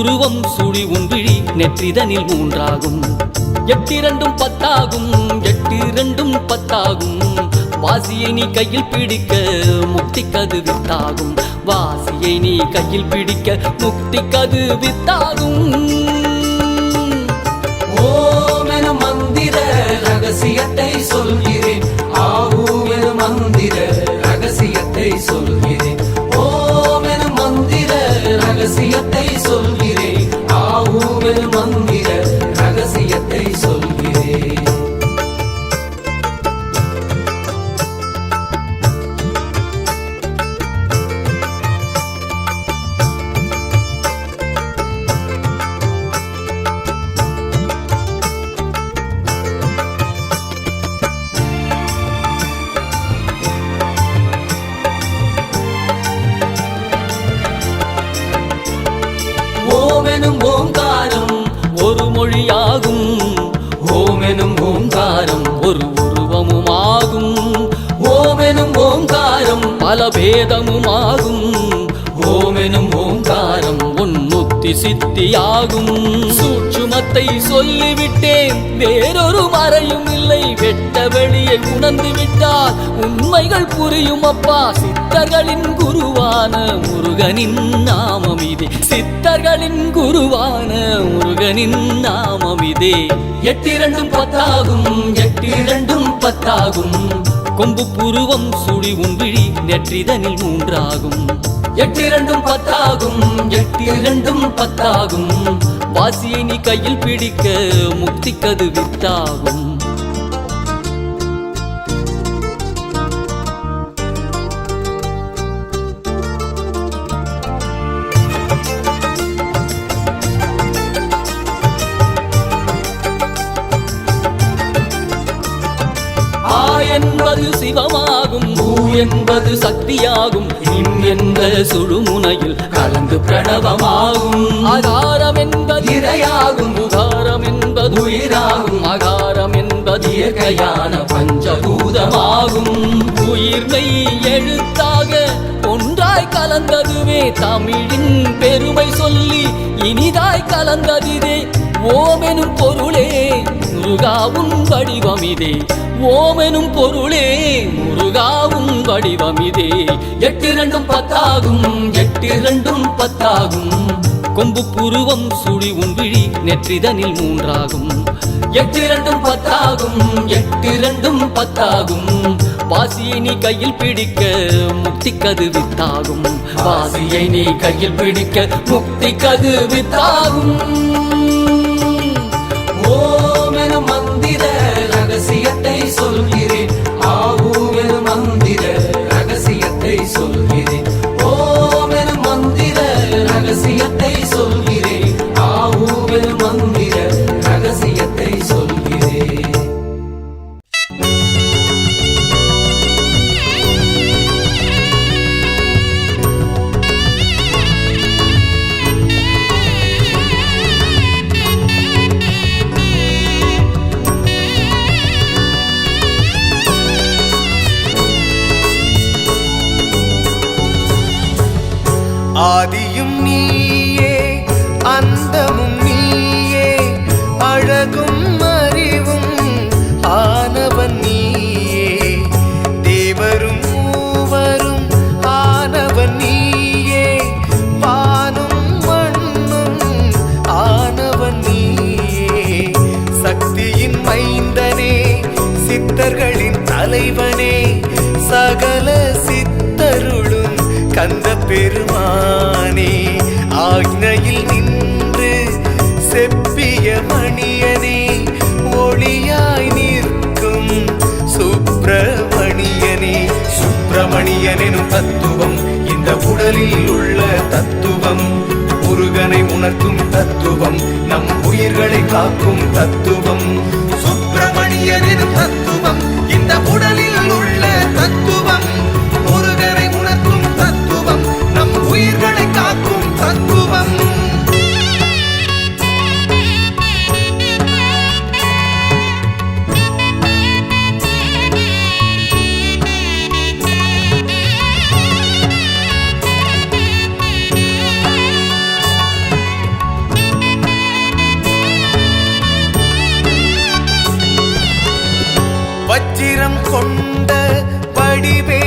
உருவம் சுழி உன்விழி நெற்றிதனில் மூன்றாகும். எட்டிரண்டும் பத்தாகும் எட்டிரண்டும் பத்தாகும். வாசியை நீ கையில் பிடிக்க முக்தி கது வித்தாகும் வாசியை நீ கையில் பிடிக்க முக்தி கது வித்தாகும் ஓங்காரம் பல ஓமெனும் ஓங்காரம் உன்முத்தி சித்தியாகும். சூட்சுமத்தை சொல்லிவிட்டேன் வேறொரு மறையும் இல்லை. வெட்ட வெளியை உணர்ந்து விட்டால் உண்மைகள் புரியும் அப்பா. சித்தர்களின் குருவான முருகனின் நாமம் இதே. சித்தர்களின் குருவான முருகனின் நாமம் இதே. எட்டிரண்டும் பத்தாகும் எட்டிரண்டும் பத்தாகும். கொம்பு புருவம் சுழி உன்விழி நெற்றிதனில் மூன்றாகும். எட்டிரண்டும் பத்தாகும் எட்டிரண்டும் பத்தாகும். வாசியை நீ கையில் பிடிக்க முக்தி கது வித்தாகும். என்பது சிவமாகும் ஊ என்பது சக்தியாகும் இம் என்ற சுழுமுனையில் கலந்து பிரணவமாகும். அகாரம் என்பது இரையாகும் உகாரம் என்பது உயிராகும் அகாரம் என்பது இயற்கையான பஞ்சபூதமாகும். உயிர்மை எழுத்தாக ஒன்றாய் கலந்ததுவே தமிழின் பெருமை சொல்லி இனிதாய் கலந்ததிதே ஓமெனும் பொருளே. முருகாவும் வடிவமிதே. ஓமெனும் பொருளே முருகாவும் வடிவமிதே. எட்டு ரெண்டும் பத்தாகும் எட்டு ரெண்டும் பத்தாகும். கொம்பு புருவம் சுழி உன்விழி நெற்றிதனில் மூன்றாகும். எட்டு ரெண்டும் பத்தாகும் எட்டு ரெண்டும் பத்தாகும். பாசியை நீ கையில் பிடிக்க முக்தி கது வித்தாகும் பாசியை நீ கையில் பிடிக்க முக்தி கது வித்தாகும் உடலில் உள்ள தத்துவம். முருகனை உணர்த்தும் தத்துவம். நம் உயிர்களை காக்கும் தத்துவம். சுப்பிரமணியனின் தத்துவம். வடிவே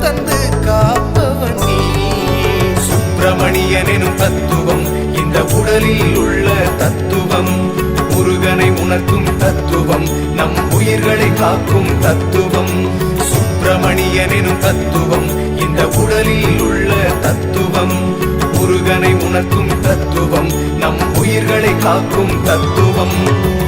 தந்து காப்பவன் நீ. சுப்பிரமணியன் எனும் தத்துவம் இந்த உடலில் உள்ள தத்துவம். முருகனை உணர்த்தும் தத்துவம் நம் உயிர்களை காக்கும் தத்துவம். சுப்பிரமணியன் எனும் தத்துவம் இந்த உடலில் உள்ள தத்துவம். முருகனை உணர்த்தும் தத்துவம் நம் உயிர்களை காக்கும் தத்துவம்.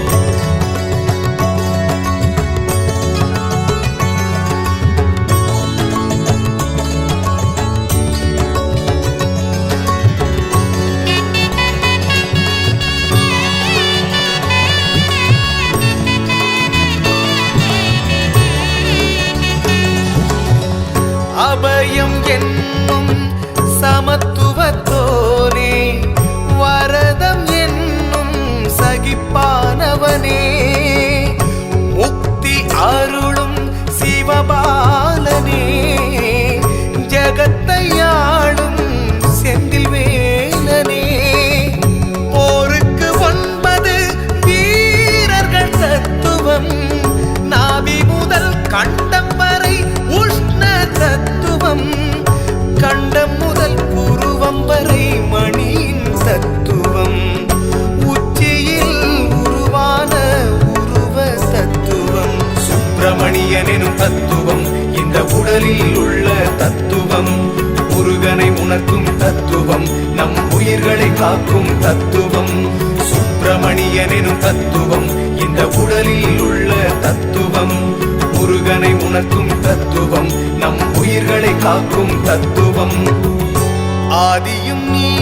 இதயம் என்னும் சமத்துவத்தோனே வரதம் என்னும் சகிப்பானவனே. முக்தி அருளும் சிவபாலனே ஜகத்தை ஆளும் செந்தில் வேலனே. போருக்கு ஒன்பது வீரர்கள் தத்துவம் நாவி முதல் கண்டம் இந்த உடலில் உள்ள தத்துவம். முருகனை உணர்த்தும் தத்துவம். நம் உயிர்களை காக்கும் தத்துவம். சுப்பிரமணியன் எனும் தத்துவம். இந்த உடலில் உள்ள தத்துவம். முருகனை உணர்த்தும் தத்துவம். நம் உயிர்களை காக்கும் தத்துவம். ஆதியும் நீ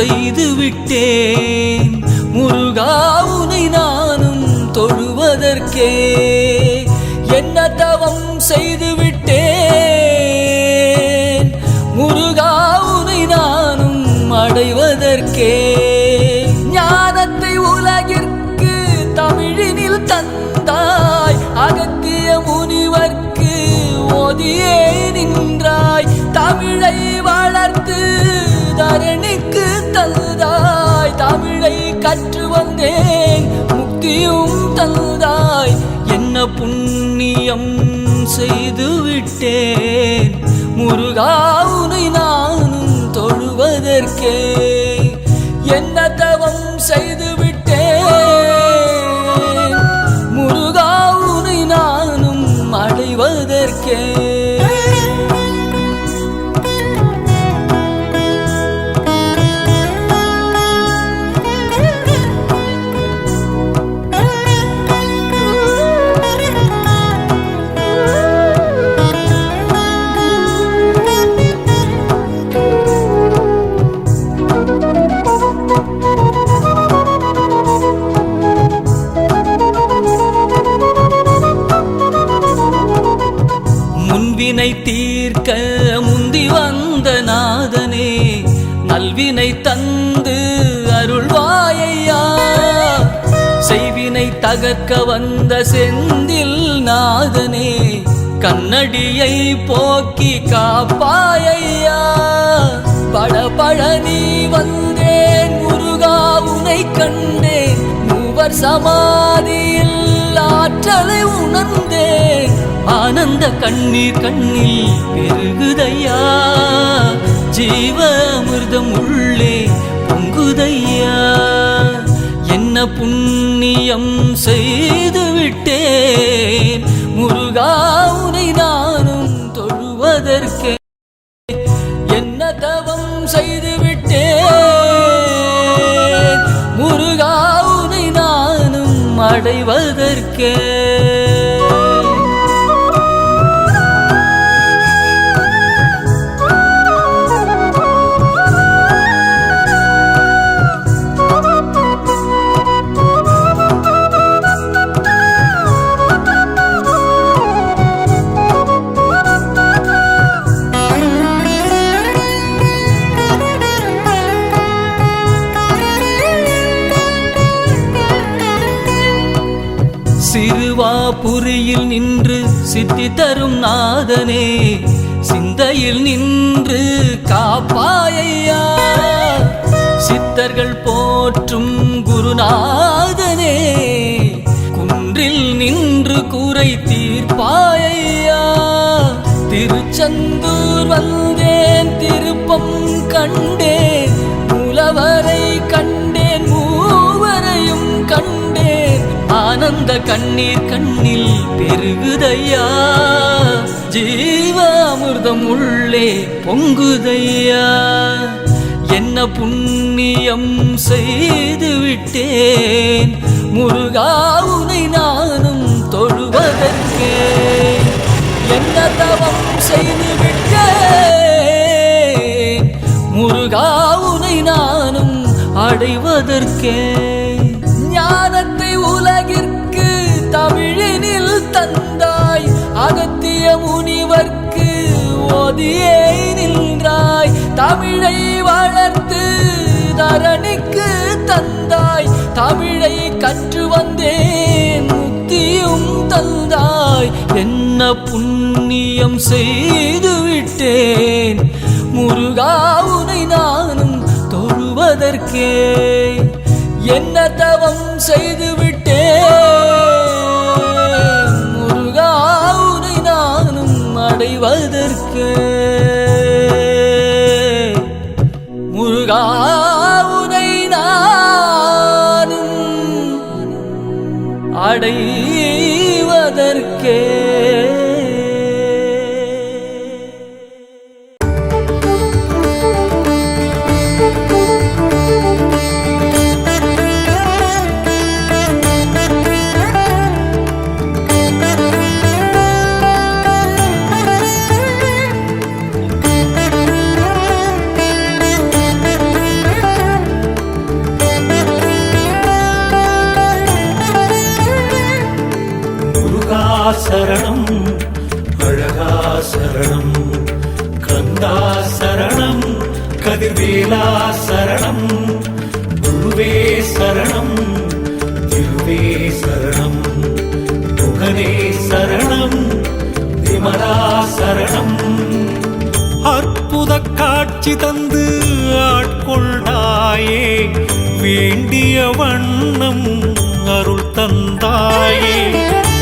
செய்து விட்டேன் முருகா உனை நானும் தொழுவதற்கே. என்ன தவம் செய்து விட்டேன் முருகா உனை நானும் அடைவதற்கே. தமிழை கற்று வந்தேன். முக்தியும் தந்தாய். என்ன புண்ணியம் செய்து விட்டேன். முருகா உனை நானும் தொழுவதற்கே. என்ன தவம் செய்து விட்டேன். முருகா உனை நானும் அடைவதற்கே. நாதனே நல்வினை தந்து அருள்வாயையா. செய்வினை தகர்க்க வந்த செந்தில் நாதனே கண்ணடியை போக்கி காப்பாயையா. பட பழனி வந்தேன் முருகா உனை கண்டேன். மூவர் சமாதியில் ஆற்றலை உணர்ந்தேன். ஆனந்த கண்ணீர் கண்ணில் பெருகுதையா? ஜீவ அமிர்தம் உள்ளே பொங்குதையா? என்ன புண்ணியம் செய்து விட்டேன்? முருகா உனை நானும் தொழுவதற்கே என்ன தவம் செய்து விட்டேன்? முருகா உனை நானும் அடைவதற்கே புரியில் நின்று சித்தி தரும் நாதனே சிந்தையில் நின்று காப்பாயையா? சித்தர்கள் போற்றும் குருநாதனே குன்றில் நின்று கூரை தீர்ப்பாயையா? திருச்செந்தூர் வந்தேன் திருப்பம் கண்டேன். கண்ணீர் கண்ணில் பெருகுதையா? ஜீவாமிர்தம் உள்ளே பொங்குதையா? என்ன புண்ணியம் செய்து விட்டேன் முருகா உனை நானும் தொழுவதற்கே. என்ன தவம் செய்து விட்டேன் முருகா உனை நானும் அடைவதற்கே. அகத்திய முனிவர்க்கு ஓதியே நின்றாய். தமிழை வளர்த்து தரணிக்கு தந்தாய். தமிழை கற்று வந்தேன் முக்தியும் தந்தாய். என்ன புண்ணியம் செய்து விட்டேன். முருகா உனை நானும் தொழுவதற்கே. என்ன தவம் செய்து விட்டேன். அடைவதற்கே முருகா உனை நானும் அடை முருகா சரணம் அழகா சரணம் கந்தா சரணம் கதிர்வேலா சரணம் குருவே சரணம் திருவே சரணம் முகனே சரணம் விமலா சரணம் அற்புத காட்சி தந்து ஆட்கொண்டாயே வேண்டிய வண்ணம் அருள் தந்தாயே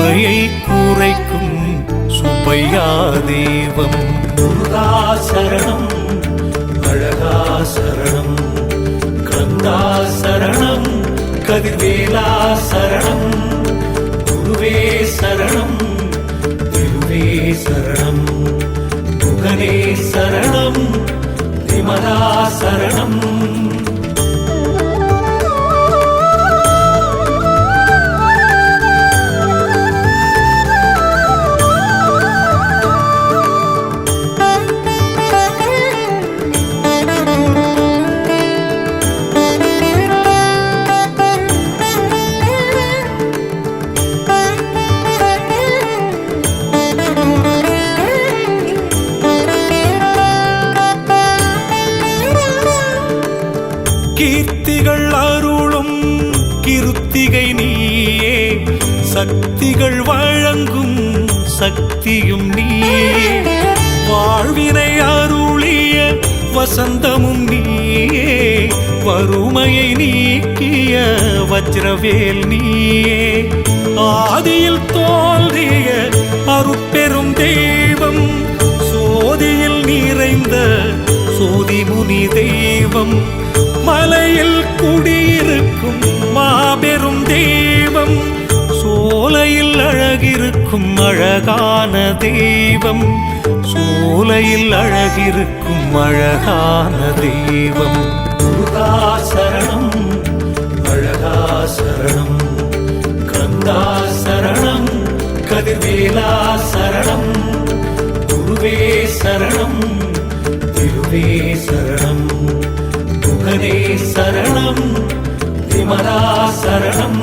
சுமையை குறைக்கும் சுப்பையா தெய்வம். முருகா சரணம் அழகா சரணம் கந்தா சரணம் கதிர்வேலா சரணம் குருவே சரணம் திருவே சரணம் முகனே சரணம் விமலா சரணம் சக்திகள் வழங்கும் சக்தியும் நீ வாழ்வினை அருளிய வசந்தமும் நீயே. வறுமையை நீக்கிய வஜ்ரவேல் நீயே. ஆதியில் தோன்றிய அருட்பெரும் தெய்வம் சோதியில் நிறைந்த சோதி முனி தெய்வம் மலையில் குடியிருக்கும் அழகிருக்கும் அழகான தெய்வம். சோலையில் அழகிருக்கும் அழகான தெய்வம். முருகா சரணம் அழகா சரணம் கந்தா சரணம் கதிர்வேலா சரணம் குருவே சரணம் திருவே சரணம் குகனே சரணம் விமலா சரணம்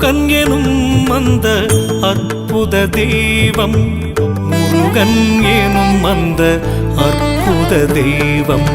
முருகன் எனும் அந்த அற்புத தெய்வம். முருகன் எனும் அந்த அற்புத தெய்வம்.